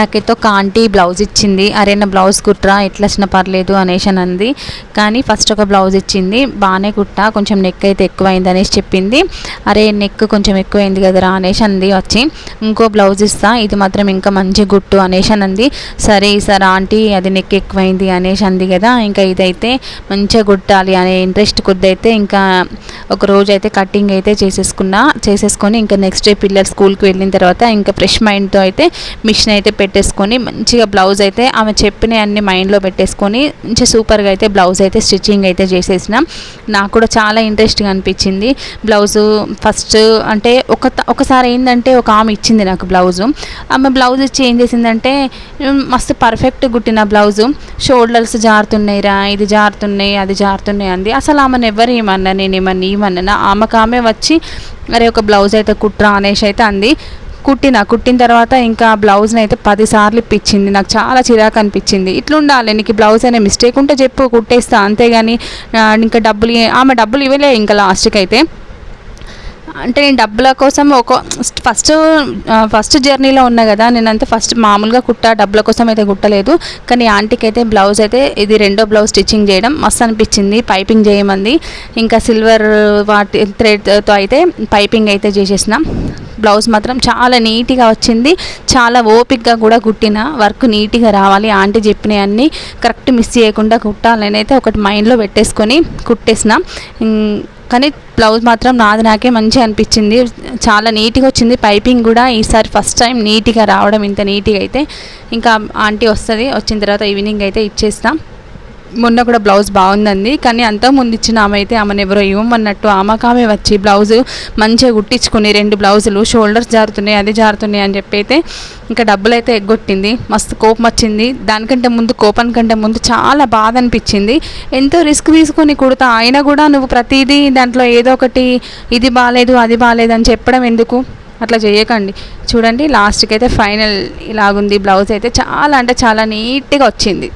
నాకైతే ఒక aunty blouse ఇచ్చింది. అరే నా బ్లౌజ్ కుట్రా ఎట్లా వచ్చినా పర్లేదు అనేసి అని అంది. కానీ ఫస్ట్ ఒక బ్లౌజ్ ఇచ్చింది. బాగానే కుట్టా కొంచెం నెక్ అయితే ఎక్కువైంది అనేసి చెప్పింది. అరే నెక్ కొంచెం ఎక్కువైంది కదరా అనేసి అంది వచ్చి. ఇంకో బ్లౌజ్ ఇస్తా ఇది మాత్రం ఇంకా మంచి గుట్టు అనేసి అని అంది. సరే సార్ ఆంటీ అది నెక్ ఎక్కువైంది అనేసి అంది కదా ఇంకా ఇదైతే మంచిగా కుట్టాలి అనే ఇంట్రెస్ట్ కొద్ది అయితే ఇంకా ఒక రోజు అయితే కటింగ్ అయితే చేసేసుకున్నా. చేసేసుకొని ఇంకా నెక్స్ట్ డే పిల్లలు స్కూల్కి వెళ్ళిన తర్వాత ఇంకా ఫ్రెష్ మైండ్తో అయితే మిషన్ అయితే పెట్టేసుకొని మంచిగా బ్లౌజ్ అయితే ఆమె చెప్పిన అన్ని మైండ్లో పెట్టేసుకొని మంచిగా సూపర్గా అయితే బ్లౌజ్ అయితే స్టిచ్చింగ్ అయితే చేసేసిన. నాకు కూడా చాలా ఇంట్రెస్ట్గా అనిపించింది. బ్లౌజు ఫస్ట్ అంటే ఒక ఒకసారి ఏంటంటే ఒక ఆమె ఇచ్చింది నాకు బ్లౌజు ఆమె బ్లౌజ్ ఇచ్చి ఏం చేసిందంటే మస్తు పర్ఫెక్ట్ కుట్టిన బ్లౌజు షోల్డర్స్ జారుతున్నాయిరా ఇది జారుతున్నాయి అది జారుతున్నాయి అంది. అసలు ఆమెను ఎవరు ఏమన్నా నేను ఏమన్నా ఏమన్నా. ఆమెకు ఆమె వచ్చి అరే ఒక బ్లౌజ్ అయితే కుట్రా అనేసి అయితే అంది. కుట్టిన కుట్టిన తర్వాత ఇంకా బ్లౌజ్ని అయితే పదిసార్లు ఇప్పించింది. నాకు చాలా చిరాకు అనిపించింది. ఇట్లుండాలి నీకు బ్లౌజ్ అనే మిస్టేక్ ఉంటే చెప్పు కుట్టేస్తా అంతేగాని ఇంకా డబ్బులు ఆమె డబ్బులు ఇవ్వలే ఇంకా లాస్ట్కి అయితే అంటే నేను డబ్బుల కోసం ఒక ఫస్ట్ ఫస్ట్ జర్నీలో ఉన్నా కదా నేనంతా ఫస్ట్ మామూలుగా కుట్ట డబ్బుల కోసం అయితే కుట్టలేదు. కానీ ఆంటీకి అయితే బ్లౌజ్ అయితే ఇది రెండో బ్లౌజ్ స్టిచ్చింగ్ చేయడం మస్తు అనిపించింది. పైపింగ్ చేయమంది. ఇంకా సిల్వర్ వాటి థ్రెడ్తో అయితే పైపింగ్ అయితే చేసేసిన. బ్లౌజ్ మాత్రం చాలా నీట్గా వచ్చింది. చాలా ఓపిక్గా కూడా కుట్టిన వర్క్ నీట్గా రావాలి. ఆంటీ చెప్పినవన్నీ కరెక్ట్ మిస్ చేయకుండా కుట్టాలని అయితే ఒకటి మైండ్లో పెట్టేసుకొని కుట్టేసిన. కానీ బ్లౌజ్ మాత్రం నాది నాకే మంచిగా అనిపించింది. చాలా నీట్గా వచ్చింది. పైపింగ్ కూడా ఈసారి ఫస్ట్ టైం నీట్గా రావడం ఇంత నీట్గా అయితే. ఇంకా ఆంటీ వస్తుంది. వచ్చిన తర్వాత ఈవినింగ్ అయితే ఇచ్చేస్తాం. మొన్న కూడా బ్లౌజ్ బాగుందండి. కానీ అంతా ముందు ఇచ్చిన ఆమె అయితే ఆమెను ఎవరో ఇవ్వమన్నట్టు ఆమెకు ఆమె వచ్చి బ్లౌజ్ మంచిగా కుట్టించుకుని రెండు బ్లౌజులు షోల్డర్స్ జారుతున్నాయి అది జారుతున్నాయి అని చెప్పి అయితే ఇంకా డబ్బులు అయితే ఎగ్గొట్టింది. మస్తు కోపం వచ్చింది. దానికంటే ముందు కోపం కంటే ముందు చాలా బాధ అనిపించింది. ఎంతో రిస్క్ తీసుకొని కుడతా. అయినా కూడా నువ్వు ప్రతిదీ దాంట్లో ఏదో ఒకటి ఇది బాగాలేదు అది బాగాలేదు అని చెప్పడం ఎందుకు? అట్లా చేయకండి. చూడండి లాస్ట్కి అయితే ఫైనల్ ఇలాగుంది. బ్లౌజ్ అయితే చాలా అంటే చాలా నీట్గా వచ్చింది.